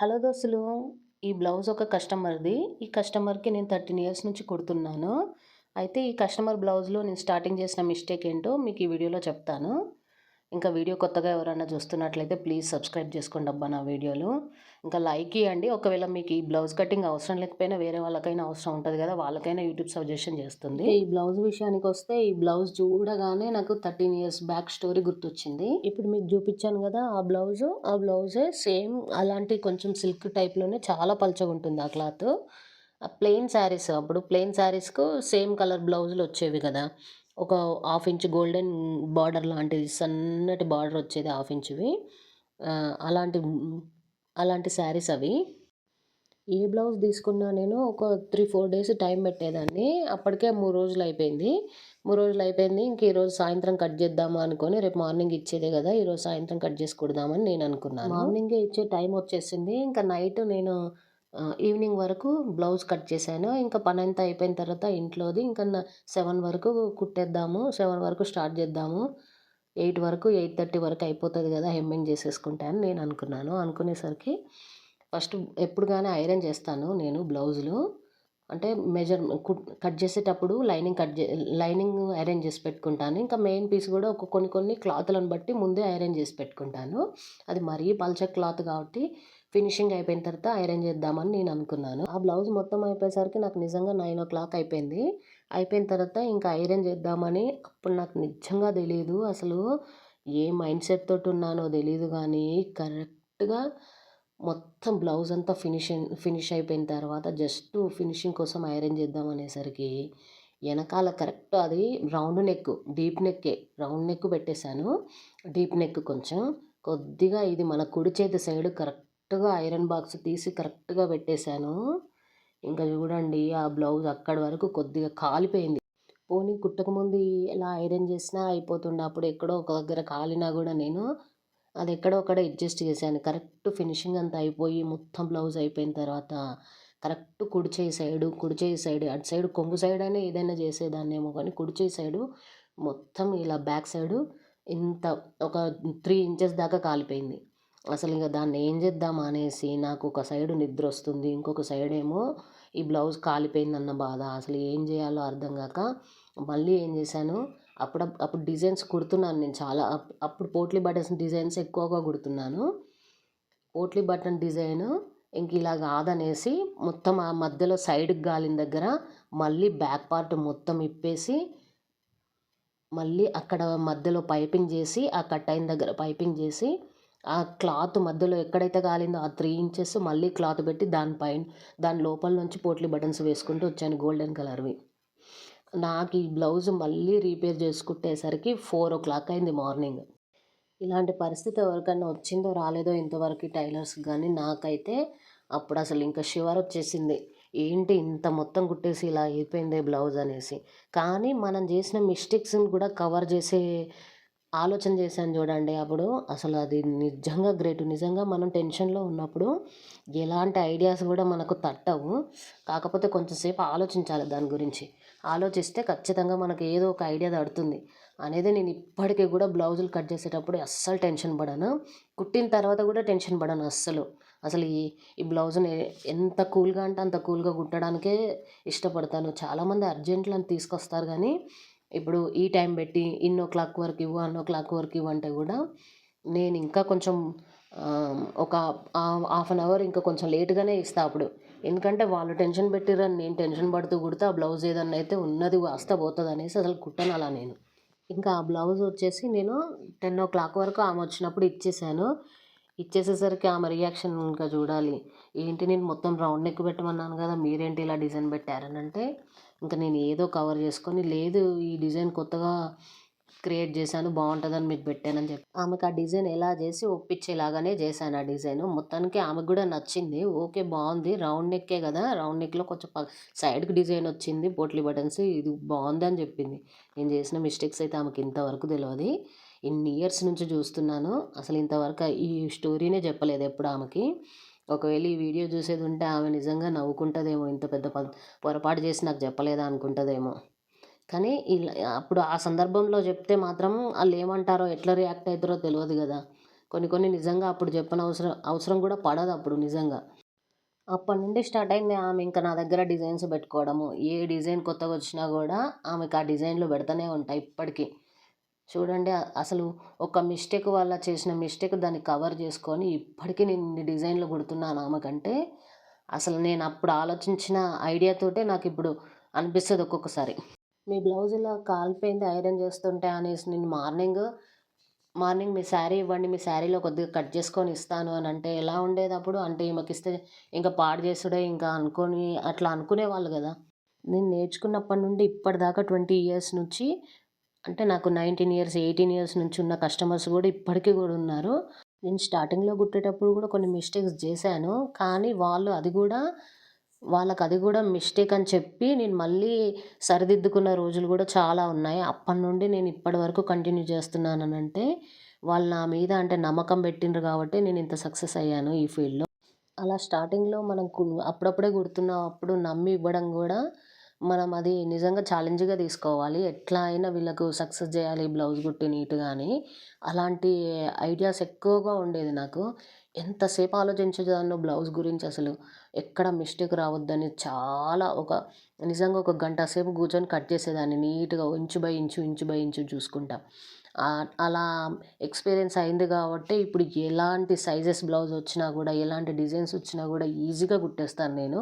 Hello దోస్తులు ఈ blouse ఒక కస్టమర్ది. ఈ కస్టమర్కి నేను థర్టీన్ ఇయర్స్ నుంచి కుడుతున్నాను. అయితే ఈ కస్టమర్ బ్లౌజ్లో నేను స్టార్టింగ్ చేసిన మిస్టేక్ ఏంటో మీకు ఈ వీడియోలో చెప్తాను. ఇంకా వీడియో కొత్తగా ఎవరైనా చూస్తున్నట్లయితే ప్లీజ్ సబ్స్క్రైబ్ చేసుకోండి అబ్బా నా వీడియోలు. ఇంకా లైక్ ఇవ్వండి ఒకవేళ మీకు ఈ బ్లౌజ్ కటింగ్ అవసరం లేకపోయినా వేరే వాళ్ళకైనా అవసరం ఉంటుంది కదా వాళ్ళకైనా యూట్యూబ్ సజెషన్ చేస్తుంది. ఈ బ్లౌజ్ విషయానికి వస్తే ఈ బ్లౌజ్ చూడగానే నాకు థర్టీన్ ఇయర్స్ బ్యాక్ స్టోరీ గుర్తొచ్చింది. ఇప్పుడు మీకు చూపించాను కదా ఆ బ్లౌజ్. ఆ బ్లౌజే సేమ్ అలాంటి కొంచెం సిల్క్ టైప్లోనే చాలా పలచగా ఉంటుంది ఆ క్లాత్. ప్లెయిన్ శారీస్ అప్పుడు ప్లెయిన్ శారీస్కు సేమ్ కలర్ బ్లౌజులు వచ్చేవి కదా. ఒక హాఫ్ ఇంచ్ గోల్డెన్ బార్డర్ లాంటిది సన్నటి బార్డర్ వచ్చేది హాఫ్ ఇంచువి. అలాంటి అలాంటి శారీస్ అవి. ఏ బ్లౌజ్ తీసుకున్నా నేను ఒక త్రీ ఫోర్ డేస్ టైం పెట్టేదాన్ని. అప్పటికే మూడు రోజులు అయిపోయింది. మూడు రోజులు అయిపోయింది. ఇంక ఈరోజు సాయంత్రం కట్ చేద్దామా అనుకొని రేపు మార్నింగ్ ఇచ్చేదే కదా ఈరోజు సాయంత్రం కట్ చేసి కుడదామని నేను అనుకున్నాను. మార్నింగే ఇచ్చే టైం వచ్చేసింది. ఇంకా నైట్ నేను ఈవినింగ్ వరకు బ్లౌజ్ కట్ చేశాను. ఇంకా పని అంతా అయిపోయిన తర్వాత ఇంట్లోది ఇంకా సెవెన్ వరకు కుట్టేద్దాము. సెవెన్ వరకు స్టార్ట్ చేద్దాము. ఎయిట్ వరకు ఎయిట్ థర్టీ వరకు అయిపోతుంది కదా హెమ్మింగ్ చేసేసుకుంటాను నేను అనుకున్నాను. అనుకునేసరికి ఫస్ట్ ఎప్పుడు కానీ ఐరన్ చేస్తాను నేను బ్లౌజులు. అంటే మెజర్ కట్ చేసేటప్పుడు లైనింగ్ కట్ చే లైనింగ్ ఐరన్ చేసి పెట్టుకుంటాను. ఇంకా మెయిన్ పీస్ కూడా ఒక కొన్ని కొన్ని క్లాత్లను బట్టి ముందే ఐరన్ చేసి పెట్టుకుంటాను. అది మరీ పల్చ క్లాత్ కాబట్టి ఫినిషింగ్ అయిపోయిన తర్వాత ఐరన్ చేద్దామని నేను అనుకున్నాను. ఆ బ్లౌజ్ మొత్తం అయిపోయేసరికి నాకు నిజంగా నైన్ ఓ క్లాక్ అయిపోయింది. అయిపోయిన తర్వాత ఇంకా ఐరన్ చేద్దామని అప్పుడు నాకు నిజంగా తెలియదు అసలు ఏ మైండ్ సెట్ తోటి ఉన్నానో తెలియదు కానీ కరెక్ట్గా మొత్తం బ్లౌజ్ అంతా ఫినిషింగ్ ఫినిష్ అయిపోయిన తర్వాత జస్ట్ ఫినిషింగ్ కోసం ఐరన్ చేద్దాం అనేసరికి వెనకాల కరెక్ట్ అది రౌండ్ నెక్ డీప్ నెక్కే రౌండ్ నెక్ పెట్టేశాను. డీప్ నెక్ కొంచెం కొద్దిగా ఇది మన కుడి చేతి సైడ్ కరెక్ట్ కరెక్ట్గా ఐరన్ బాక్స్ తీసి కరెక్ట్గా పెట్టేశాను. ఇంకా చూడండి ఆ బ్లౌజ్ అక్కడి వరకు కొద్దిగా కాలిపోయింది. పోనీ కుట్టకముందు ఎలా ఐరన్ చేసినా అయిపోతుండే. అప్పుడు ఎక్కడో ఒక దగ్గర కాలినా కూడా నేను అది ఎక్కడో అక్కడ అడ్జస్ట్ చేశాను. కరెక్ట్ ఫినిషింగ్ అంతా అయిపోయి మొత్తం బ్లౌజ్ అయిపోయిన తర్వాత కరెక్ట్ కుడిచేయి సైడు కుడిచేయి సైడు సైడ్ అటు సైడ్ కొంగు సైడ్ అయినా ఏదైనా చేసేదాన్నేమో కానీ కుడిచేయి సైడు మొత్తం ఇలా బ్యాక్ సైడు ఇంత ఒక త్రీ ఇంచెస్ దాకా కాలిపోయింది. అసలు ఇంకా దాన్ని ఏం చేద్దాం అనేసి నాకు ఒక సైడు నిద్ర వస్తుంది ఇంకొక సైడ్ ఏమో ఈ బ్లౌజ్ కాలిపోయిందన్న బాధ. అసలు ఏం చేయాలో అర్థం కాక మళ్ళీ ఏం చేశాను? అప్పుడు అప్పుడు డిజైన్స్ కుడుతున్నాను నేను చాలా. అప్పుడు పోట్లీ బటన్స్ డిజైన్స్ ఎక్కువగా కుడుతున్నాను. పోట్లీ బటన్ డిజైన్ ఇంక ఇలా కాదనేసి మొత్తం ఆ మధ్యలో సైడ్కి గాలిన దగ్గర మళ్ళీ బ్యాక్ పార్ట్ మొత్తం ఇప్పేసి మళ్ళీ అక్కడ మధ్యలో పైపింగ్ చేసి ఆ కట్ అయిన దగ్గర పైపింగ్ చేసి ఆ క్లాత్ మధ్యలో ఎక్కడైతే కాలిందో ఆ త్రీ ఇంచెస్ మళ్ళీ క్లాత్ పెట్టి దానిపైన దాని లోపల నుంచి పోట్లీ బటన్స్ వేసుకుంటూ వచ్చాను గోల్డెన్ కలర్వి. నాకు ఈ బ్లౌజ్ మళ్ళీ రీపేర్ చేసుకుంటేసరికి ఫోర్ ఓ క్లాక్ అయింది మార్నింగ్. ఇలాంటి పరిస్థితి ఎవరికైనా వచ్చిందో రాలేదో ఇంతవరకు టైలర్స్ కానీ నాకైతే అప్పుడు అసలు ఇంకా షివర్ వచ్చేసింది. ఏంటి ఇంత మొత్తం కుట్టేసి ఇలా అయిపోయిందే బ్లౌజ్ అనేసి. కానీ మనం చేసిన మిస్టేక్స్ని కూడా కవర్ చేసే ఆలోచన చేశాను చూడండి అప్పుడు. అసలు అది నిజంగా గ్రేట్. నిజంగా మనం టెన్షన్లో ఉన్నప్పుడు ఎలాంటి ఐడియాస్ కూడా మనకు తట్టవు. కాకపోతే కొంచెంసేపు ఆలోచించాలి దాని గురించి. ఆలోచిస్తే ఖచ్చితంగా మనకు ఏదో ఒక ఐడియా తడుతుంది అనేది నేను ఇప్పటికీ కూడా బ్లౌజులు కట్ చేసేటప్పుడు అస్సలు టెన్షన్ పడను. కుట్టిన తర్వాత కూడా టెన్షన్ పడను అస్సలు. అసలు ఈ ఈ బ్లౌజ్ని ఎంత కూల్గా అంటే అంత కూల్గా కుట్టడానికే ఇష్టపడతాను. చాలామంది అర్జెంట్లు అని తీసుకొస్తారు కానీ ఇప్పుడు ఈ టైం పెట్టి ఇన్నో క్లాక్ వరకు ఇవ్వు అన్నో క్లాక్ వరకు ఇవ్వు అంటే కూడా నేను ఇంకా కొంచెం ఒక హాఫ్ అన్ అవర్ ఇంకా కొంచెం లేట్గానే ఇస్తా అప్పుడు. ఎందుకంటే వాళ్ళు టెన్షన్ పెట్టిరని నేను టెన్షన్ పడుతూ కుడితే ఆ బ్లౌజ్ ఏదన్నా అయితే ఉన్నది వస్తా పోతుంది అనేసి అసలు కుట్టను అలా నేను. ఇంకా ఆ బ్లౌజ్ వచ్చేసి నేను టెన్ ఓ క్లాక్ వరకు ఆమె వచ్చినప్పుడు ఇచ్చేసాను. ఇచ్చేసేసరికి ఆమె రియాక్షన్ ఇంకా చూడాలి. ఏంటి నేను మొత్తం రౌండ్ నెక్ పెట్టమన్నాను కదా మీరేంటి ఇలా డిజైన్ పెట్టారని అంటే ఇంకా నేను ఏదో కవర్ చేసుకొని లేదు ఈ డిజైన్ కొత్తగా క్రియేట్ చేశాను బాగుంటుందని మీకు పెట్టానని చెప్పి. ఆమెకు ఆ డిజైన్ ఎలా చేసి ఒప్పించేలాగానే చేశాను ఆ డిజైన్ మొత్తానికి ఆమెకు కూడా నచ్చింది. ఓకే బాగుంది. రౌండ్ నెక్కే కదా రౌండ్ నెక్లో కొంచెం సైడ్కి డిజైన్ వచ్చింది పోట్లీ బటన్స్ ఇది బాగుంది అని చెప్పింది. నేను చేసిన మిస్టేక్స్ అయితే ఆమెకు ఇంతవరకు తెలియదు ఇన్ని ఇయర్స్ నుంచి చూస్తున్నాను. అసలు ఇంతవరకు ఈ స్టోరీనే చెప్పలేదు ఎప్పుడు ఆమెకి. ఒకవేళ ఈ వీడియో చూసేది ఉంటే ఆమె నిజంగా నవ్వుకుంటుందేమో ఇంత పెద్ద పొరపాటు చేసి నాకు చెప్పలేదా అనుకుంటుందేమో. కానీ ఇలా అప్పుడు ఆ సందర్భంలో చెప్తే మాత్రం వాళ్ళు ఏమంటారో ఎట్లా రియాక్ట్ అవుతారో తెలియదు కదా. కొన్ని కొన్ని నిజంగా అప్పుడు చెప్పని అవసరం అవసరం కూడా పడదు అప్పుడు నిజంగా. అప్పటి నుండి స్టార్ట్ అయింది ఆమె ఇంకా నా దగ్గర డిజైన్స్ పెట్టుకోవడము. ఏ డిజైన్ కొత్తగా వచ్చినా కూడా ఆమెకు ఆ డిజైన్లు పెడతానే ఉంటాయి ఇప్పటికీ. చూడండి అసలు ఒక మిస్టేక్ వల్ల చేసిన మిస్టేక్ దాన్ని కవర్ చేసుకొని ఇప్పటికీ నేను ఇన్ని డిజైన్లు కుడుతున్నాను ఆమెకంటే అసలు నేను అప్పుడు ఆలోచించిన ఐడియాతోటే నాకు ఇప్పుడు అనిపిస్తుంది ఒక్కొక్కసారి. మీ బ్లౌజ్ ఇలా కాలిపోయింది ఐరన్ చేస్తుంటే అనేసి నేను మార్నింగ్ మార్నింగ్ మీ శారీ ఇవ్వండి మీ శారీలో కొద్దిగా కట్ చేసుకొని ఇస్తాను అని అంటే ఎలా ఉండేది అప్పుడు? అంటే ఈమెకి ఇస్తే ఇంకా పాడు చేసుడే ఇంకా అనుకొని అట్లా అనుకునేవాళ్ళు కదా. నేను నేర్చుకున్నప్పటి నుండి ఇప్పటిదాకా ట్వంటీ ఇయర్స్ నుంచి అంటే నాకు నైన్టీన్ ఇయర్స్ ఎయిటీన్ ఇయర్స్ నుంచి ఉన్న కస్టమర్స్ కూడా ఇప్పటికీ కూడా ఉన్నారు. నేను స్టార్టింగ్లో కుట్టేటప్పుడు కూడా కొన్ని మిస్టేక్స్ చేశాను. కానీ వాళ్ళు అది కూడా వాళ్ళకి అది కూడా మిస్టేక్ అని చెప్పి నేను మళ్ళీ సరిదిద్దుకున్న రోజులు కూడా చాలా ఉన్నాయి. అప్పటి నుండి నేను ఇప్పటి వరకు కంటిన్యూ చేస్తున్నాను అంటే వాళ్ళు నా మీద అంటే నమ్మకం పెట్టిండ్రు కాబట్టి నేను ఇంత సక్సెస్ అయ్యాను ఈ ఫీల్డ్లో. అలా స్టార్టింగ్లో మనం అప్పుడప్పుడే గుర్తున్నప్పుడు నమ్మి ఇవ్వడం కూడా మనం అది నిజంగా ఛాలెంజ్గా తీసుకోవాలి. ఎట్లా అయినా వీళ్ళకు సక్సెస్ చేయాలి బ్లౌజ్ కుట్టి నీట్గా అని అలాంటి ఐడియాస్ ఎక్కువగా ఉండేది నాకు. ఎంతసేపు ఆలోచించేదాన్నో బ్లౌజ్ గురించి అసలు. ఎక్కడ మిస్టేక్ రావద్దని చాలా ఒక నిజంగా ఒక గంట సేపు కూర్చొని కట్ చేసేదాన్ని. నీట్గా inch by inch inch by inch చూసుకుంటా. అలా ఎక్స్పీరియన్స్ అయింది కాబట్టి ఇప్పుడు ఎలాంటి సైజెస్ బ్లౌజ్ వచ్చినా కూడా ఎలాంటి డిజైన్స్ వచ్చినా కూడా ఈజీగా కుట్టేస్తాను నేను.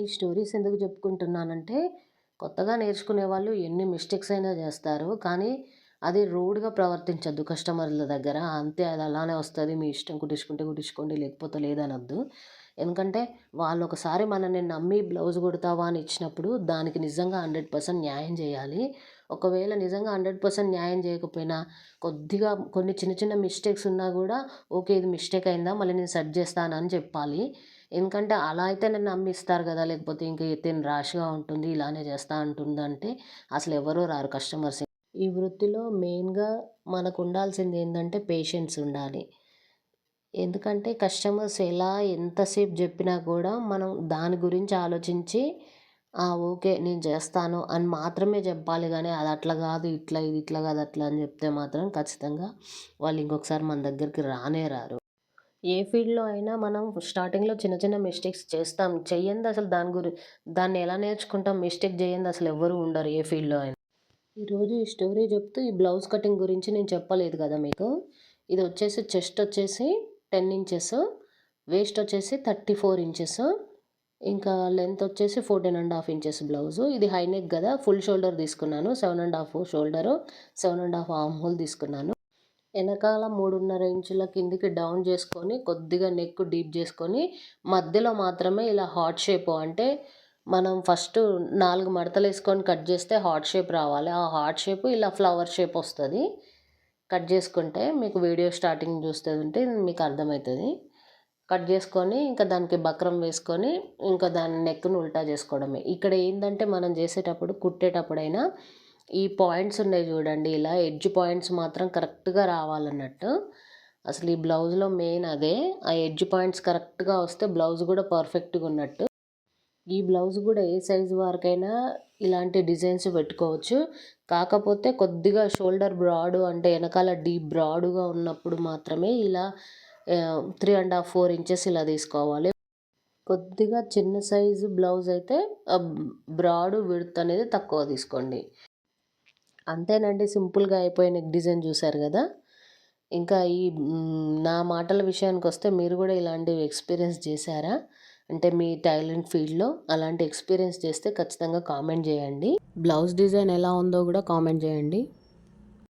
ఈ స్టోరీస్ ఎందుకు చెప్పుకుంటున్నానంటే కొత్తగా నేర్చుకునే వాళ్ళు ఎన్ని మిస్టేక్స్ అయినా చేస్తారు. కానీ అది రూడ్గా ప్రవర్తించద్దు కస్టమర్ల దగ్గర. అంతే అది అలానే వస్తుంది. మీ ఇష్టం కుట్టించుకుంటే కుట్టించుకోండి లేకపోతే లేదనొద్దు. ఎందుకంటే వాళ్ళు ఒకసారి మనల్ని నమ్మి బ్లౌజ్ కుడతావా అని ఇచ్చినప్పుడు దానికి నిజంగా హండ్రెడ్ పర్సెంట్ న్యాయం చేయాలి. ఒకవేళ నిజంగా హండ్రెడ్ పర్సెంట్ న్యాయం చేయకపోయినా కొద్దిగా కొన్ని చిన్న చిన్న మిస్టేక్స్ ఉన్నా కూడా ఓకే ఇది మిస్టేక్ అయిందా మళ్ళీ నేను సెట్ చేస్తానని చెప్పాలి. ఎందుకంటే అలా అయితే నన్ను నమ్మిస్తారు కదా లేకపోతే ఇంకా తిని ర్యాష్గా ఉంటుంది ఇలానే చేస్తా ఉంటుందంటే అసలు ఎవరూ రారు కస్టమర్స్. ఈ వృత్తిలో మెయిన్గా మనకు ఉండాల్సింది ఏంటంటే పేషెన్స్ ఉండాలి. ఎందుకంటే కస్టమర్స్ ఎలా ఎంతసేపు చెప్పినా కూడా మనం దాని గురించి ఆలోచించి ఓకే నేను చేస్తాను అని మాత్రమే చెప్పాలి కానీ అది అట్లా కాదు ఇట్లా ఇది ఇట్లా కాదు అట్లా అని చెప్తే మాత్రం ఖచ్చితంగా వాళ్ళు ఇంకొకసారి మన దగ్గరికి రానే రారు. ఏ ఫీల్డ్లో అయినా మనం స్టార్టింగ్లో చిన్న చిన్న మిస్టేక్స్ చేస్తాం. చెయ్యంది అసలు దాని గురి దాన్ని ఎలా నేర్చుకుంటాం? మిస్టేక్ చేయండి అసలు ఎవరు ఉండరు ఏ ఫీల్డ్లో అయినా. ఈరోజు ఈ స్టోరీ చెప్తూ ఈ బ్లౌజ్ కటింగ్ గురించి నేను చెప్పలేదు కదా మీకు? ఇది వచ్చేసి చెస్ట్ వచ్చేసి టెన్ ఇంచెస్ వేస్ట్ వచ్చేసి థర్టీ ఫోర్ ఇంచెస్ ఇంకా లెంత్ వచ్చేసి fourteen and half inches blouse. ఇది హై నెక్ కదా ఫుల్ షోల్డర్ తీసుకున్నాను. Seven and half shoulder seven and half armhole తీసుకున్నాను. వెనకాల మూడున్నర ఇంచుల కిందికి డౌన్ చేసుకొని కొద్దిగా నెక్ డీప్ చేసుకొని మధ్యలో మాత్రమే ఇలా హార్ట్ షేప్ అంటే మనం ఫస్ట్ నాలుగు మడతలు వేసుకొని కట్ చేస్తే హార్ట్ షేప్ రావాలి. ఆ హార్ట్ షేప్ ఇలా ఫ్లవర్ షేప్ వస్తుంది. కట్ చేసుకుంటే మీకు వీడియో స్టార్టింగ్ చూస్తే ఉంటే మీకు అర్థమవుతుంది. కట్ చేసుకొని ఇంకా దానికి బక్రం వేసుకొని ఇంకా దాని నెక్ను ఉల్టా చేసుకోవడమే. ఇక్కడ ఏంటంటే మనం చేసేటప్పుడు కుట్టేటప్పుడైనా ఈ పాయింట్స్ ఉన్నాయి చూడండి. ఇలా ఎడ్జ్ పాయింట్స్ మాత్రం కరెక్ట్గా రావాలన్నట్టు. అసలు ఈ బ్లౌజ్లో మెయిన్ అదే. ఆ ఎడ్జ్ పాయింట్స్ కరెక్ట్గా వస్తే బ్లౌజ్ కూడా పర్ఫెక్ట్గా ఉన్నట్టు. ఈ బ్లౌజ్ కూడా ఏ సైజు వారికైనా ఇలాంటి డిజైన్స్ పెట్టుకోవచ్చు. కాకపోతే కొద్దిగా షోల్డర్ బ్రాడ్ అంటే వెనకాల డీప్ బ్రాడ్గా ఉన్నప్పుడు మాత్రమే ఇలా three and half four inches ఇలా తీసుకోవాలి. కొద్దిగా చిన్న సైజు బ్లౌజ్ అయితే బ్రాడ్ విడ్త్ అనేది తక్కువ తీసుకోండి. అంతేనండి సింపుల్గా అయిపోయిన డిజైన్ చూసారు కదా! ఇంకా ఈ నా మాటల విషయానికి వస్తే మీరు కూడా ఇలాంటివి ఎక్స్పీరియన్స్ చేశారా? అంటే మీ టైలెంట్ ఫీల్డ్లో అలాంటి ఎక్స్పీరియన్స్ చేస్తే ఖచ్చితంగా కామెంట్ చేయండి. బ్లౌజ్ డిజైన్ ఎలా ఉందో కూడా కామెంట్ చేయండి.